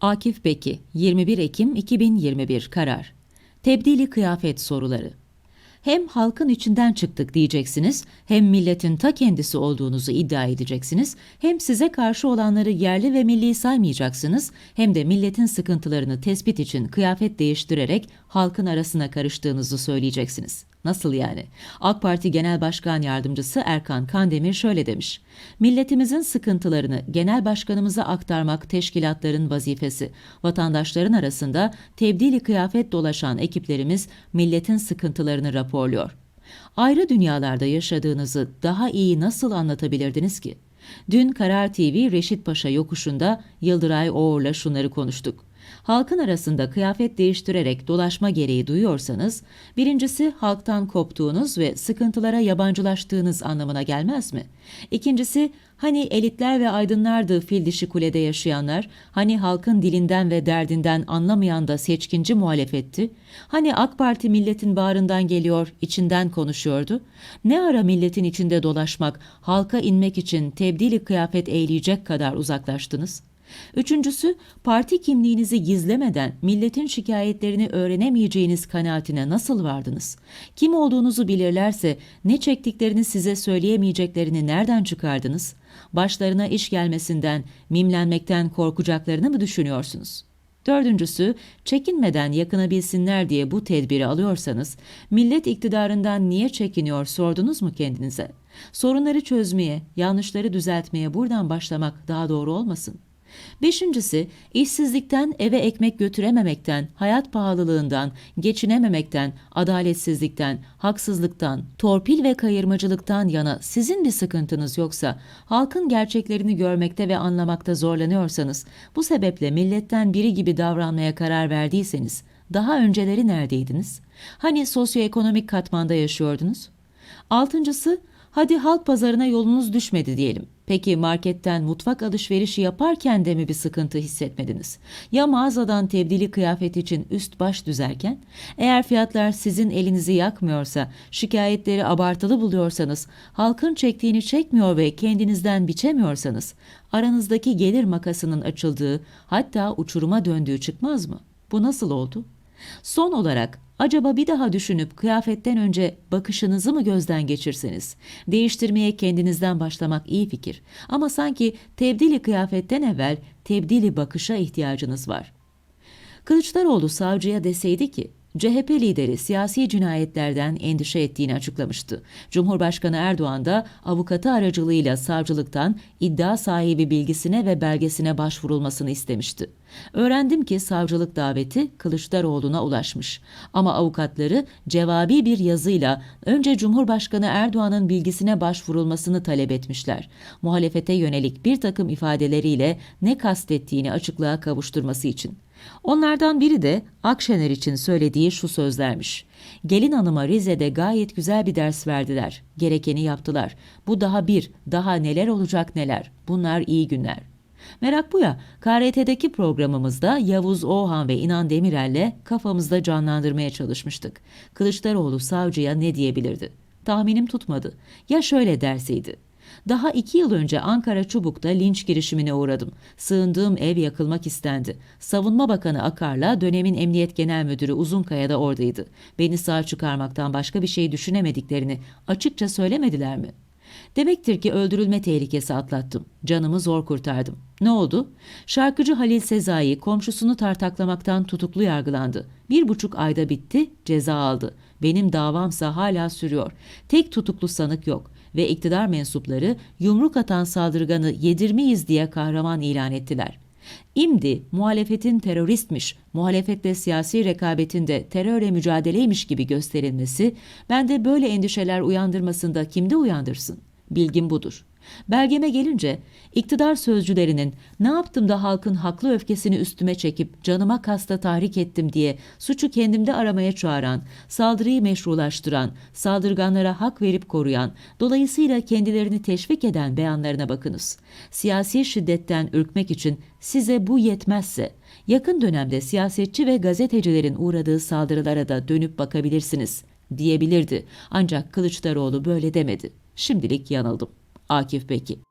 Akif Beki, 21 Ekim 2021 karar. Tebdili kıyafet soruları. Hem halkın içinden çıktık diyeceksiniz, hem milletin ta kendisi olduğunuzu iddia edeceksiniz, hem size karşı olanları yerli ve milli saymayacaksınız, hem de milletin sıkıntılarını tespit için kıyafet değiştirerek halkın arasına karıştığınızı söyleyeceksiniz. Nasıl yani? AK Parti Genel Başkan Yardımcısı Erkan Kandemir şöyle demiş. Milletimizin sıkıntılarını genel başkanımıza aktarmak teşkilatların vazifesi. Vatandaşların arasında tebdili kıyafet dolaşan ekiplerimiz milletin sıkıntılarını raporluyor. Ayrı dünyalarda yaşadığınızı daha iyi nasıl anlatabilirdiniz ki? Dün Karar TV Reşit Paşa yokuşunda Yıldıray Oğur'la şunları konuştuk. Halkın arasında kıyafet değiştirerek dolaşma gereği duyuyorsanız, birincisi halktan koptuğunuz ve sıkıntılara yabancılaştığınız anlamına gelmez mi? İkincisi, hani elitler ve aydınlardı fil dişi kulede yaşayanlar, hani halkın dilinden ve derdinden anlamayan da seçkinci muhalefetti, hani AK Parti milletin bağrından geliyor, içinden konuşuyordu, ne ara milletin içinde dolaşmak, halka inmek için tebdili kıyafet eğleyecek kadar uzaklaştınız?'' Üçüncüsü, parti kimliğinizi gizlemeden milletin şikayetlerini öğrenemeyeceğiniz kanaatine nasıl vardınız? Kim olduğunuzu bilirlerse ne çektiklerini size söyleyemeyeceklerini nereden çıkardınız? Başlarına iş gelmesinden, mimlenmekten korkacaklarını mı düşünüyorsunuz? Dördüncüsü, çekinmeden yakınabilsinler diye bu tedbiri alıyorsanız, millet iktidarından niye çekiniyor sordunuz mu kendinize? Sorunları çözmeye, yanlışları düzeltmeye buradan başlamak daha doğru olmasın? Beşincisi, işsizlikten, eve ekmek götürememekten, hayat pahalılığından, geçinememekten, adaletsizlikten, haksızlıktan, torpil ve kayırmacılıktan yana sizin bir sıkıntınız yoksa, halkın gerçeklerini görmekte ve anlamakta zorlanıyorsanız, bu sebeple milletten biri gibi davranmaya karar verdiyseniz, daha önceleri neredeydiniz? Hani sosyoekonomik katmanda yaşıyordunuz? Altıncısı, hadi halk pazarına yolunuz düşmedi diyelim. Peki marketten mutfak alışverişi yaparken de mi bir sıkıntı hissetmediniz? Ya mağazadan tebdili kıyafet için üst baş düzerken? Eğer fiyatlar sizin elinizi yakmıyorsa, şikayetleri abartılı buluyorsanız, halkın çektiğini çekmiyor ve kendinizden biçemiyorsanız, aranızdaki gelir makasının açıldığı, hatta uçuruma döndüğü çıkmaz mı? Bu nasıl oldu? Son olarak acaba bir daha düşünüp kıyafetten önce bakışınızı mı gözden geçirseniz? Değiştirmeye kendinizden başlamak iyi fikir. Ama sanki tebdili kıyafetten evvel tebdili bakışa ihtiyacınız var. Kılıçdaroğlu savcıya deseydi ki CHP lideri siyasi cinayetlerden endişe ettiğini açıklamıştı. Cumhurbaşkanı Erdoğan da avukatı aracılığıyla savcılıktan iddia sahibi bilgisine ve belgesine başvurulmasını istemişti. Öğrendim ki savcılık daveti Kılıçdaroğlu'na ulaşmış. Ama avukatları cevabi bir yazıyla önce Cumhurbaşkanı Erdoğan'ın bilgisine başvurulmasını talep etmişler. Muhalefete yönelik bir takım ifadeleriyle ne kastettiğini açıklığa kavuşturması için. Onlardan biri de Akşener için söylediği şu sözlermiş. Gelin hanıma Rize'de gayet güzel bir ders verdiler. Gerekeni yaptılar. Bu daha bir, daha neler olacak neler. Bunlar iyi günler. Merak bu ya, KRT'deki programımızda Yavuz Oğhan ve İnan Demirel'le kafamızda canlandırmaya çalışmıştık. Kılıçdaroğlu savcıya ne diyebilirdi? Tahminim tutmadı. Ya şöyle derseydi. Daha iki yıl önce Ankara Çubuk'ta linç girişimine uğradım. Sığındığım ev yakılmak istendi. Savunma Bakanı Akar'la dönemin Emniyet Genel Müdürü Uzunkaya da oradaydı. Beni sağ çıkarmaktan başka bir şey düşünemediklerini açıkça söylemediler mi? Demektir ki öldürülme tehlikesi atlattım. Canımı zor kurtardım. Ne oldu? Şarkıcı Halil Sezai komşusunu tartaklamaktan tutuklu yargılandı. Bir buçuk ayda bitti, ceza aldı. Benim davamsa hala sürüyor. Tek tutuklu sanık yok ve iktidar mensupları yumruk atan saldırganı yedirmeyiz diye kahraman ilan ettiler. İmdi muhalefetin teröristmiş, muhalefetle siyasi rekabetinde terörle mücadeleymiş gibi gösterilmesi, bende böyle endişeler uyandırmasında kimde uyandırsın? Bilgim budur. Belgeme gelince iktidar sözcülerinin ne yaptım da halkın haklı öfkesini üstüme çekip canıma kasta tahrik ettim diye suçu kendimde aramaya çağıran, saldırıyı meşrulaştıran, saldırganlara hak verip koruyan, dolayısıyla kendilerini teşvik eden beyanlarına bakınız. Siyasi şiddetten ürkmek için size bu yetmezse yakın dönemde siyasetçi ve gazetecilerin uğradığı saldırılara da dönüp bakabilirsiniz diyebilirdi. Ancak Kılıçdaroğlu böyle demedi. Şimdilik yanıldım. Akif Beki